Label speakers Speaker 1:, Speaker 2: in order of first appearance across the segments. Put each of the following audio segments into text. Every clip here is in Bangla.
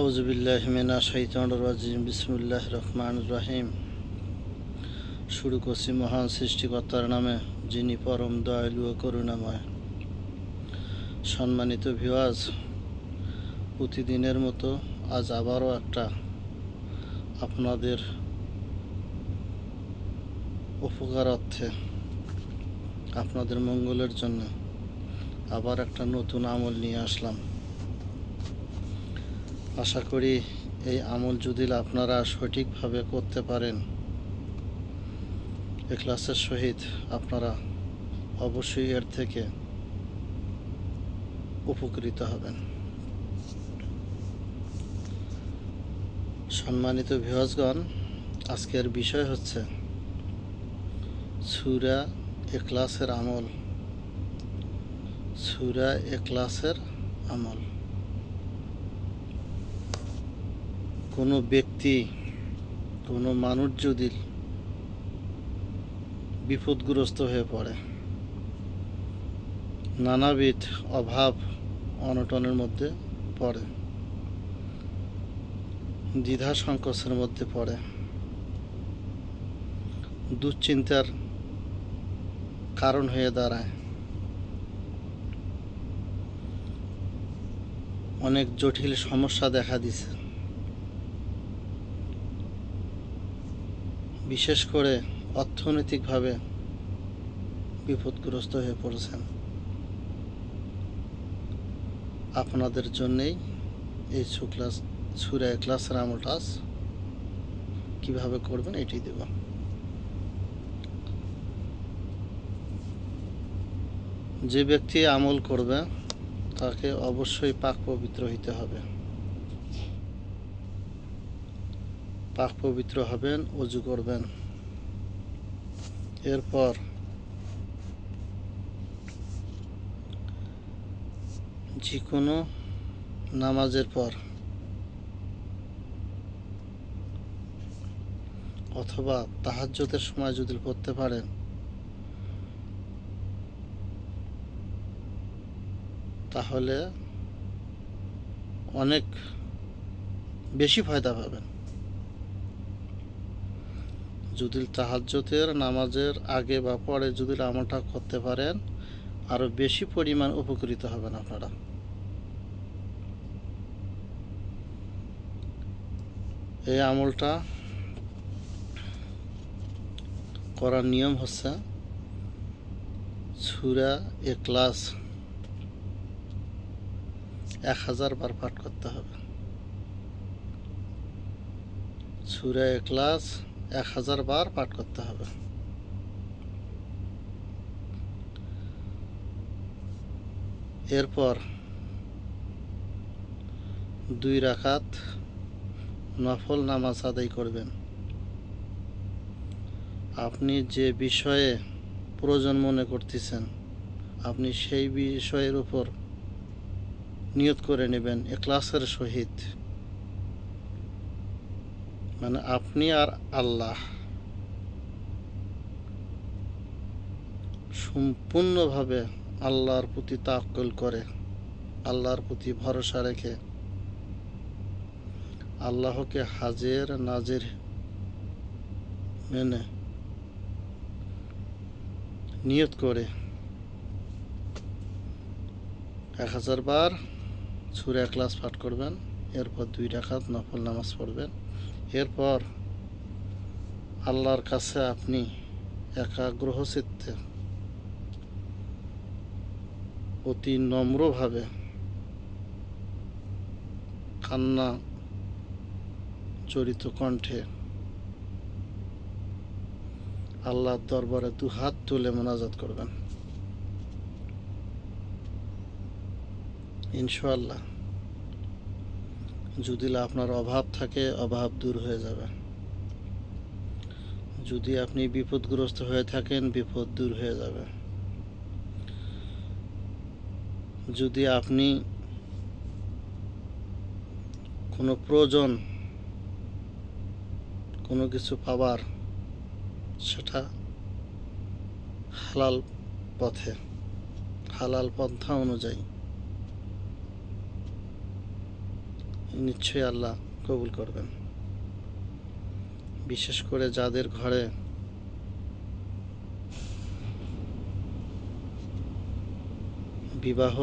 Speaker 1: আউজবিল্লাহমিনা শৈতান রাজিম বিসমুল্লাহ রহমান রাহিম। শুরু করছি মহান সৃষ্টিকর্তার নামে, যিনি পরম দয়ালু ও করুণাময়। সম্মানিত ভিওয়াজ প্রতিদিনের মতো আজ আবারও একটা আপনাদের উপকার অর্থে আপনাদের মঙ্গলের জন্য আবার একটা নতুন আমল নিয়ে আসলাম। আশা করি এই আমল যদি আপনারা সঠিকভাবে করতে পারেন এক্লাসের সহিত আপনারা অবশ্যই এর থেকে উপকৃত হবেন। সম্মানিত ভিওয়াজগণ আজকের বিষয় হচ্ছে সুরা এক্লাসের আমল। সুরা এক্লাসের আমল। কোনো ব্যক্তি, কোনো মানুষ যদি বিপদগ্রস্ত হয়ে পড়ে, নানাবিধ অভাব অনটনের মধ্যে পড়ে, দ্বিধা সংকোচের মধ্যে পড়ে, দুশ্চিন্তার কারণ হয়ে দাঁড়ায়। অনেক জটিল সমস্যা দেখা দিছে। বিশেষ করে অর্থনৈতিকভাবে বিপদগ্রস্ত হয়ে পড়েছেন। আপনাদের জন্যেই এই সুক্লাস সুরা ক্লাস আজ কীভাবে করবেন এটি দেব। যে ব্যক্তি আমল করবে, তাকে অবশ্যই পাক পবিত্র হইতে হবে। পাক পবিত্র হবেন, অজু করবেন। এরপর যে কোনো নামাজের পর অথবা তাহাজ্জতের সময় যদি পড়তে পারেন, তাহলে অনেক বেশি ফায়দা পাবেন। যদি তাহাজ্জতের নামাজের আগে বা পরে যদি আমলটা করতে পারেন আরও বেশি পরিমাণ উপকৃত হবেন আপনারা। এই আমলটা করার নিয়ম হচ্ছে ছুরা এ ক্লাস এক হাজার বার পাঠ করতে হবে। ছুরা এ ক্লাস এক হাজার বার পাঠ করতে হবে। এরপর দুই রাখাত নফল নামাজ আদায় করবেন। আপনি যে বিষয়ে প্রয়োজন মনে করতেছেন, আপনি সেই বিষয়ের উপর নিয়ত করে নেবেন এ ক্লাসের সহিত। মানে আপনি আর আল্লাহ সম্পূর্ণভাবে আল্লাহর প্রতি তাক্কল করে, আল্লাহর প্রতি ভরসা রেখে আল্লাহকে হাজের, নাজের মেনে নিয়ত করে। এক হাজার বার ছুরে ক্লাস পাঠ করবেন, এরপর দুই রাখাত নফল নামাজ পড়বেন। এরপর আল্লাহর কাছে আপনি একাগ্রহ চিত্তে অতি নম্রভাবে কান্না চরিত কণ্ঠে আল্লাহর দরবারে দু হাত তুলে মোনাজাত করবেন। ইনশাআল্লাহ। যদি আপনার অভাব থাকে, অভাব দূর হয়ে যাবে। যদি আপনি বিপদগ্রস্ত হয়ে থাকেন, বিপদ দূর হয়ে যাবে। যদি আপনি কোনো প্রয়োজন, কোনো কিছু পাবার, সেটা হালাল পথে, হালাল পন্থা অনুযায়ী নিশ্চয়ই আল্লাহ কবুল করবেন। বিশেষ করে যাদের ঘরে বিবাহ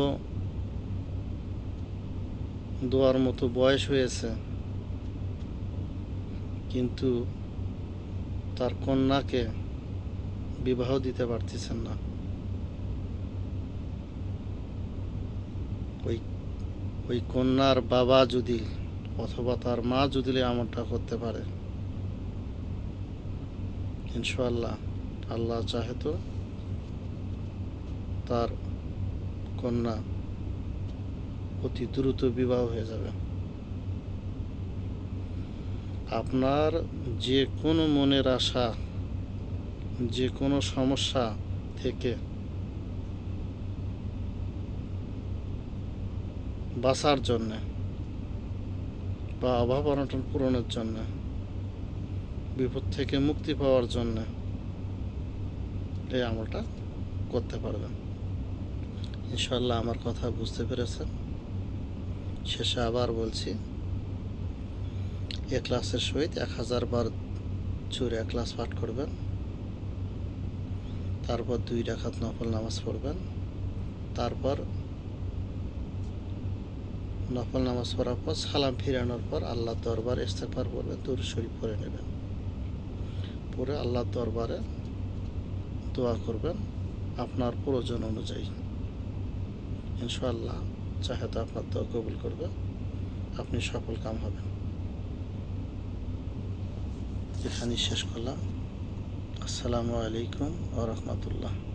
Speaker 1: দোয়ার মতো বয়স হয়েছে, কিন্তু তার কন্যাকে বিবাহ দিতে পারতেছেন না। ওই ওই কন্যার বাবা যদি অথবা তার মা যদি এমনটা করতে পারে। ইনশাআল্লাহ আল্লাহ চাহে তো তার কন্যা অতি দ্রুত বিবাহ হয়ে যাবে। আপনার যে কোনো মনের আশা যে কোনো সমস্যা থেকে বাঁচার জন্যে বা অভাব অনটন পূরণের জন্যে, বিপদ থেকে মুক্তি পাওয়ার জন্যে এই আমলটা করতে পারবেন। ইনশাল্লাহ আমার কথা বুঝতে পেরেছেন। শেষে আবার বলছি, এ ক্লাসের সহিত এক হাজার বার চুর এক ক্লাস পাঠ করবেন। তারপর দুই রাখাত নফল নামাজ পড়বেন। তারপর নফল নামাজ পড়ার পর, সালাম ফিরানোর পর আল্লাহ দরবার ইস্তেফার পড়বেন দূর শরীফ পড়ে নেবেন। পরে আল্লাহ দরবারে দোয়া করবেন আপনার প্রয়োজন অনুযায়ী। ইনশাআল্লাহ, চাহে তো আপনার দোয়া কবুল করবে, আপনি সফল কাম হবেন। এখানেই শেষ করলাম। আসসালামু আলাইকুম ও রহমতুল্লাহ।